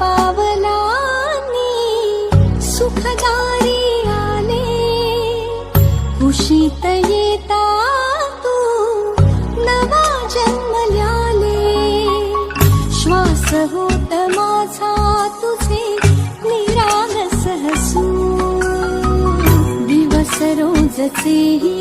पावनानि सुखदानीया नवा जन्मल्याले श्वास होत माझा तुझे निरागसहसू दिवस रोजचेही